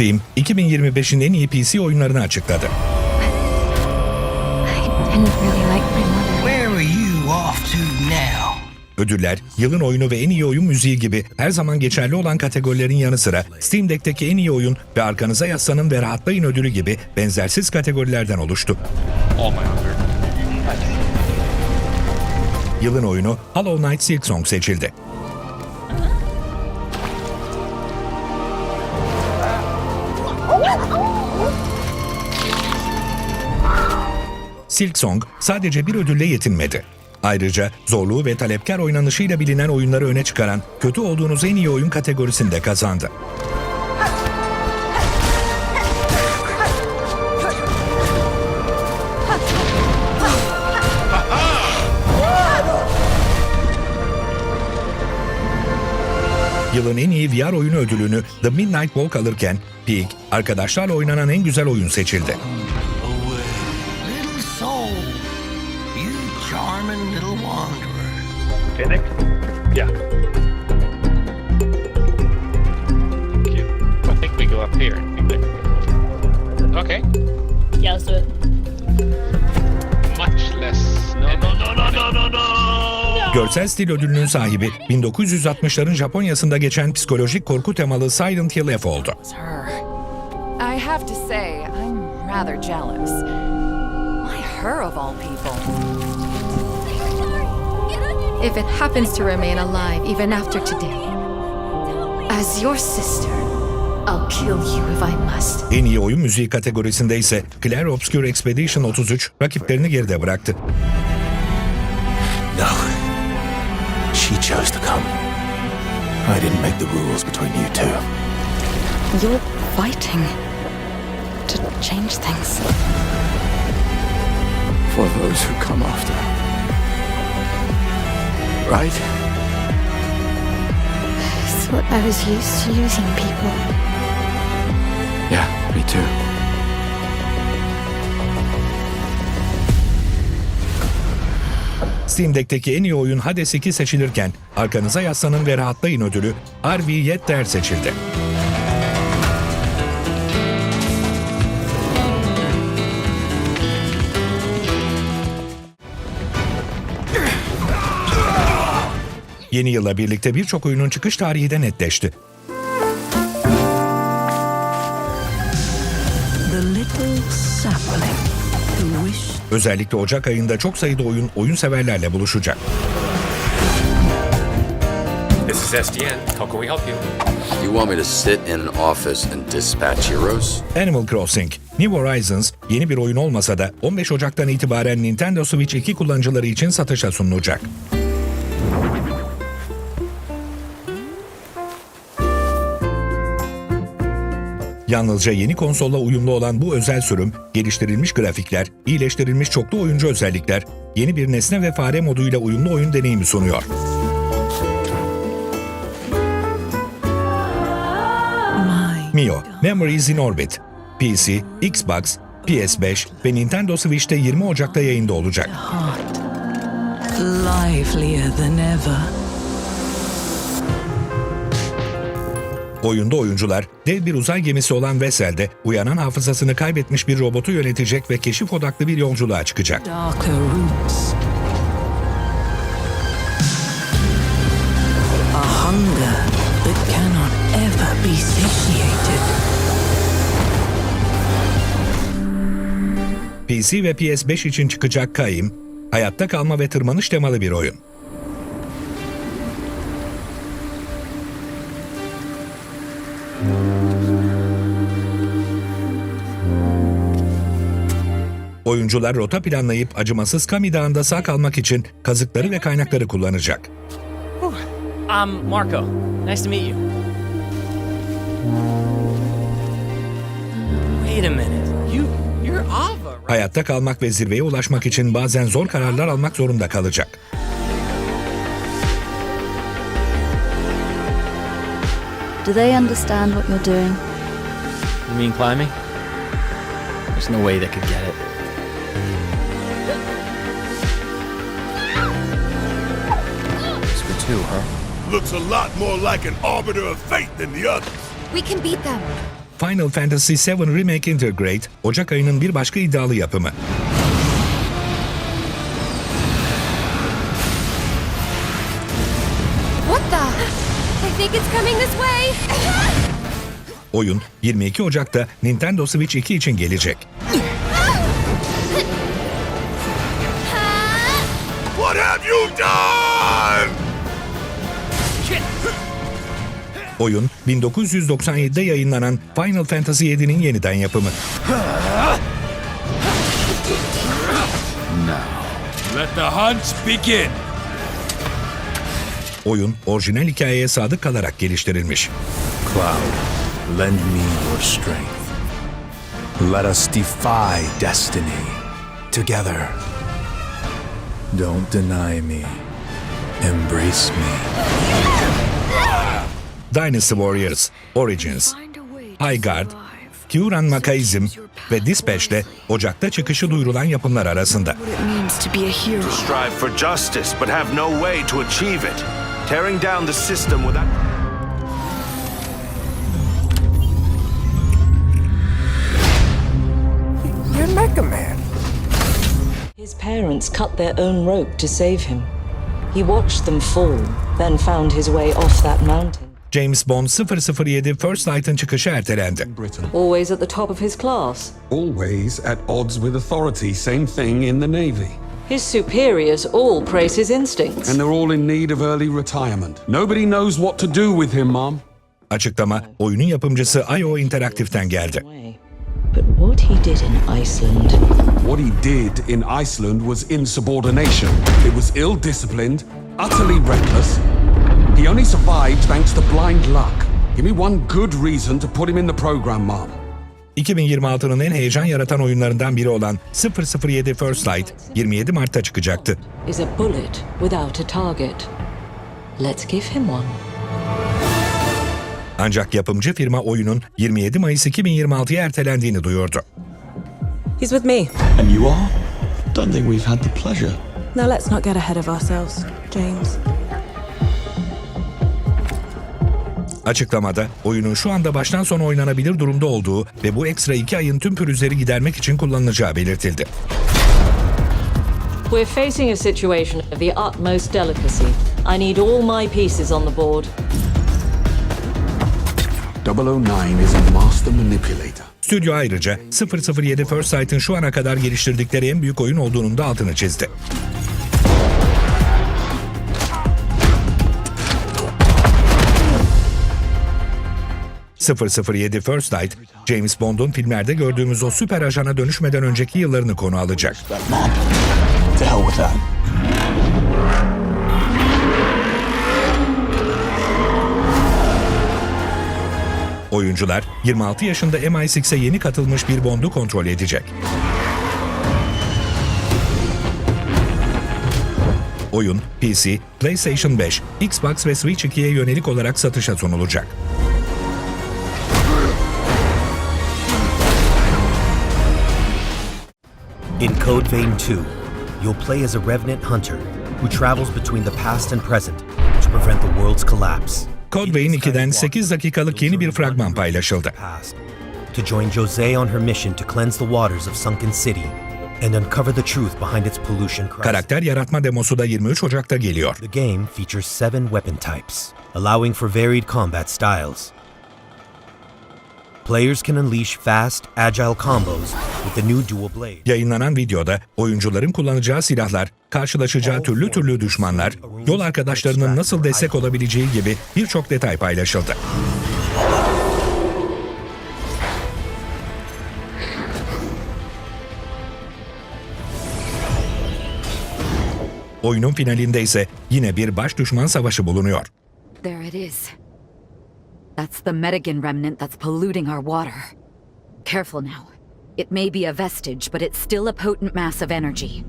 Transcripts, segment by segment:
Steam, 2025'in en iyi PC oyunlarını açıkladı. Ödüller, yılın oyunu ve en iyi oyun müziği gibi her zaman geçerli olan kategorilerin yanı sıra Steam Deck'teki en iyi oyun ve arkanıza yaslanın ve rahatlayın ödülü gibi benzersiz kategorilerden oluştu. Yılın oyunu Hollow Knight Silksong seçildi. Silksong sadece bir ödülle yetinmedi. Ayrıca zorluğu ve talepkar oynanışıyla bilinen oyunları öne çıkaran kötü olduğunuz en iyi oyun kategorisinde kazandı. Yılın en iyi VR oyunu ödülünü The Midnight Walk alırken Peak, arkadaşlarla oynanan en güzel oyun seçildi. You charming little wanderer. Okay, Nick? Yeah. You. I think we go up here. Okay. Yeah, let's do it. Much less. No, no, no, no, no, no, no. Görsel stil ödülünün sahibi 1960'ların Japonya'sında geçen psikolojik korku temalı Silent Hill F oldu. I have to say, I'm rather jealous. Her of all people? If it happens to remain alive even after today, as your sister, I'll kill you if I must. En iyi oyun müziği kategorisinde ise Claire Obscure Expedition 33 rakiplerini geride bıraktı. No. She chose to come. I didn't make the rules between you two. You're fighting to change things. For those who come after. Right? I thought I was used to losing people. Yeah, me too. Steam Deck'teki en iyi oyun Hades 2 seçilirken arkanıza yaslanın ve rahatlayın ödülü RV Yetter seçildi. Yeni yılla birlikte birçok oyunun çıkış tarihi de netleşti. The little sapling who wished Özellikle Ocak ayında çok sayıda oyun oyun severlerle buluşacak. This is SDN. How can we help you? You want me to sit in an office and dispatch heroes? Animal Crossing, New Horizons yeni bir oyun olmasa da 15 Ocak'tan itibaren Nintendo Switch 2 kullanıcıları için satışa sunulacak. Yalnızca yeni konsolla uyumlu olan bu özel sürüm, geliştirilmiş grafikler, iyileştirilmiş çoklu oyuncu özellikler, yeni bir nesne ve fare moduyla uyumlu oyun deneyimi sunuyor. Mio, Memories in Orbit, PC, Xbox, PS5 ve Nintendo Switch'te 20 Ocak'ta yayında olacak. livelier than ever. Oyunda oyuncular dev bir uzay gemisi olan Vessel'de uyanan hafızasını kaybetmiş bir robotu yönetecek ve keşif odaklı bir yolculuğa çıkacak. PC ve PS5 için çıkacak Kaim, hayatta kalma ve tırmanış temalı bir oyun. Oyuncular rota planlayıp acımasız Kami Dağı'nda sağ kalmak için kazıkları ve kaynakları kullanacak. I'm Marco. Nice to meet you. Wait a minute. You you're Ava, right? Hayatta kalmak ve zirveye ulaşmak için bazen zor kararlar almak zorunda kalacak. Do they understand what you're doing? You mean climbing? There's no way they could get it. Two, huh? Looks a lot more like an arbiter of fate than the others. We can beat them. Final Fantasy VII Remake Integrate, Ocak ayının bir başka iddialı yapımı. What the? I think it's coming this way. Oyun 22 Ocak'ta Nintendo Switch 2 için gelecek. What have you done? Oyun 1997'de yayınlanan Final Fantasy VII'nin yeniden yapımı. Let the hunt begin. Oyun orijinal hikayeye sadık kalarak geliştirilmiş. Cloud, lend me your strength. Let us defy destiny. Together. Don't deny me. Embrace me. Dynasty Warriors, Origins, High Guard, Kyuran Makaizm ve Dispatch'le Ocak'ta çıkışı duyurulan yapımlar arasında. Strive for justice, but have no way to achieve it. Tearing down the system without. You're Mega Man. His parents cut their own rope to save him. He watched them fall, then found his way off that mountain. James Bond 007 First Light'ın çıkışı ertelendi. Britain. Always at the top of his class. Always at odds with authority. Same thing in the Navy. His superiors all praise his instincts. And they're all in need of early retirement. Nobody knows what to do with him, Mom. Açıklama oyunun yapımcısı IO Interactive'den geldi. But what he did in Iceland, What he did in Iceland was insubordination. It was ill disciplined, utterly reckless. He only survived thanks to blind luck. Give me one good reason to put him in the program, Mom. 2026'nın en heyecan yaratan oyunlarından biri olan 007 First Light 27 Mart'ta çıkacaktı. is a bullet without a target. Let's give him one. Ancak yapımcı firma oyunun 27 Mayıs 2026'ya ertelendiğini duyurdu. He's with me. And you are? Don't think we've had the pleasure. Now let's not get ahead of ourselves, James. Açıklamada oyunun şu anda baştan sona oynanabilir durumda olduğu ve bu ekstra 2 ayın tüm pürüzleri gidermek için kullanılacağı belirtildi. We're facing a situation of the utmost delicacy. I need all my pieces on the board. 009 is a master manipulator. Stüdyo ayrıca 007 First Light'ın şu ana kadar geliştirdikleri en büyük oyun olduğunun da altını çizdi. ...007 First Light, James Bond'un filmlerde gördüğümüz o süper ajana dönüşmeden önceki yıllarını konu alacak. Oyuncular 26 yaşında MI6'e yeni katılmış bir Bond'u kontrol edecek. Oyun PC, PlayStation 5, Xbox ve Switch 2'ye yönelik olarak satışa sunulacak. In Code Vein 2, you'll play as a revenant hunter who travels between the past and present to prevent the world's collapse. Code Vein 2'den 8 dakikalık yeni bir fragman paylaşıldı. To join Jose on her mission to cleanse the waters of Sunken City and uncover the truth behind its pollution crisis. Karakter yaratma demosu da 23 Ocak'ta geliyor. The game features seven weapon types, allowing for varied combat styles. Players can unleash fast, agile combos with the new dual blade. Yayınlanan videoda oyuncuların kullanacağı silahlar, karşılaşacağı türlü türlü düşmanlar, yol arkadaşlarının nasıl destek olabileceği gibi birçok detay paylaşıldı. Oyunun finalinde ise yine bir baş düşman savaşı bulunuyor. There it is. That's the Metagan remnant that's polluting our water. Careful now. It may be a vestige, but it's still a potent mass of energy.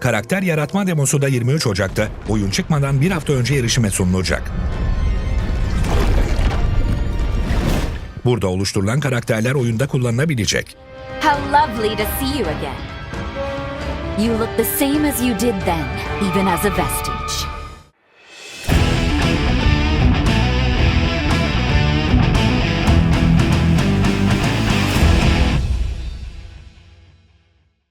Karakter yaratma demosu da 23 Ocak'ta oyun çıkmadan bir hafta önce erişime sunulacak. Burada oluşturulan karakterler oyunda kullanılabilecek. How lovely to see you again. You look the same as you did then, even as a vestige.